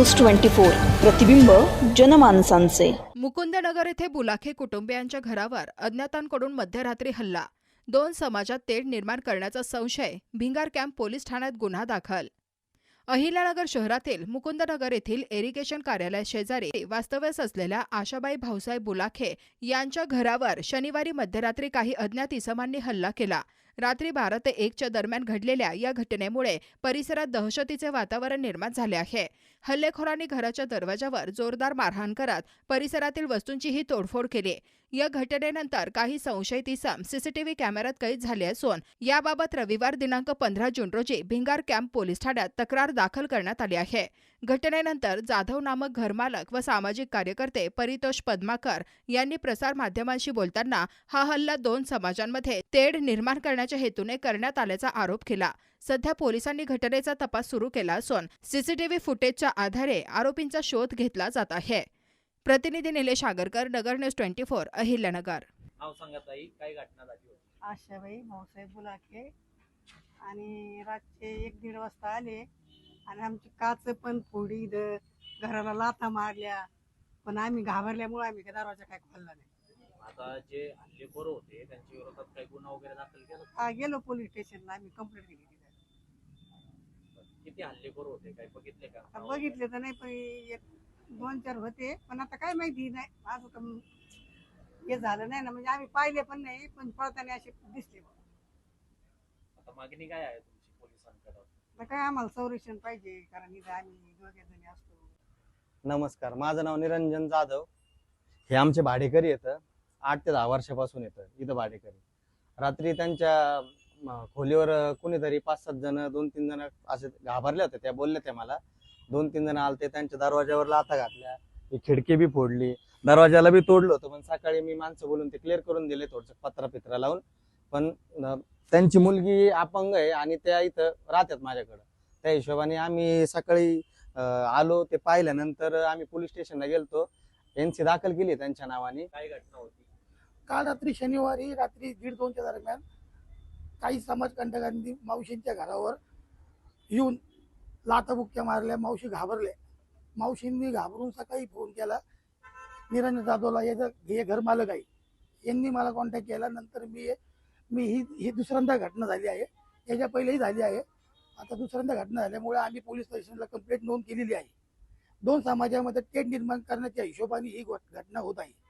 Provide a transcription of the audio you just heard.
News twenty four. प्रतिबिंब जनमानसांचे. मुकुंदनगर येथे बुलाखे कुटुंबियांच्या घरावर अज्ञातांकडून मध्यरात्री हल्ला. दोन समाजात तेढ निर्माण करण्याचा संशय भिंगार कॅम्प पोलीस ठाण्यात गुन्हा दाखल. अहिल्यानगर शहरातील मुकुंदनगर येथील एरिगेशन कार्यालय शेजारी वास्तव्यास असलेल्या आशाबाई भाऊसाहेब बुलाखे यांच्या घरावर शनिवारी मध्यरात्री काही अज्ञात इसमांनी हल्ला केला. रात्री बारा ते एकच्या दरम्यान घडलेल्या या घटनेमुळे परिसरात दहशतीचे वातावरण निर्माण झाले आहे. हल्लेखोरांनी घराच्या दरवाजावर जोरदार मारहाण करत परिसरातील वस्तूंचीही तोडफोड केली. या घटनेनंतर काही संशयित इसम सीसीटीव्ही कॅमेऱ्यात कैद झाले असून याबाबत रविवार दिनांक पंधरा जून रोजी भिंगार कॅम्प पोलीस ठाण्यात तक्रार दाखल करण्यात आली आहे. घटनेनंतर जाधव नामक घरमालक व सामाजिक कार्यकर्ते परितोष पद्माकर यांनी प्रसार माध्यमांशी बोलताना हा हल्ला दोन समाजांमध्ये तेढ निर्माण करण्याच्या हेतूने करण्यात आल्याचा आरोप केला. सध्या पोलिसांनी घटनेचा तपास सुरू केला असून सीसीटीव्ही फुटेजच्या आधारे आरोपींचा शोध घेतला जात आहे. प्रतिनिधी Nilesh Agarkar Nagar news twenty four Ahilyanagar. Ashabai Bhausaheb Bulakhe आणि रातचे एक दीड वाजता आले आणि आमची काच पण फोडी घराला लाथा मारल्या. पण आम्ही घाबरल्यामुळे आम्ही काय दरवाजा काय खोलला नाही. आता जे हल्लेखोर होते त्यांच्या विरोधात काही गुन्हा वगैरे दाखल केला हा गेलो पोलीस स्टेशनला आम्ही कंप्लेंट केली तिथे. किती हल्लेखोर होते? काही बघितले का? आता बघितले तर नाही पण एक दोन चार होते. पण आता काय माहिती नाही माझं तर हे झालं नाही ना म्हणजे आम्ही पाहिले पण नाही पण पळताना असे दिसले. आता मागणी काय आहे तुमची पोलिसांकडे? काय आम्हाला संरक्षण पाहिजे कारण इथं आम्ही दोघे जणी असतो. नमस्कार माझं नाव निरंजन जाधव. हे आमचे भाडेकरी येतं. आठ ते दहा वर्षापासून येतं इथं भाडेकरी. रात्री त्यांच्या खोलीवर कुणीतरी पाच सात जण दोन तीन जण असे घाबरले होते. त्या बोलल्या त्या मला. दोन तीन जण आलते त्यांच्या दरवाज्यावर लाथा घातल्या. ही खिडकी बी फोडली. दरवाजाला बी तोडलं होतं पण सकाळी मी माणसं बोलून ते क्लिअर करून दिले थोडस पत्रा पित्रा लावून. पण त्यांची मुलगी अपंग आहे आणि त्या इथं राहतात माझ्याकडं. त्या हिशोबाने आम्ही सकाळी आलो. ते पाहिल्यानंतर आम्ही पोलीस स्टेशनला गेलतो. एनसी दाखल केली त्यांच्या नावाने. काय घटना होती? काल रात्री शनिवारी रात्री दीड दोनच्या दरम्यान काही समाजकंटकांनी मावशींच्या घरावर येऊन लाथाबुक्क्या मारल्या मावशी घाबरल्या मावशींनी घाबरून सकाळी फोन केला निरंजन जाधवला याचं हे घर मालक आहे. यांनी मला कॉन्टॅक्ट केला नंतर मी मी ही ही दुसऱ्यांदा घटना झाली आहे. याच्या पहिलेही झाली आहे. आता दुसऱ्यांदा घटना झाल्यामुळे आम्ही पोलीस स्टेशनला कंप्लेंट नोंद केलेली आहे. दोन समाजामध्ये टेट निर्माण करण्याच्या हिशोबाने ही घट- घटना होत आहे.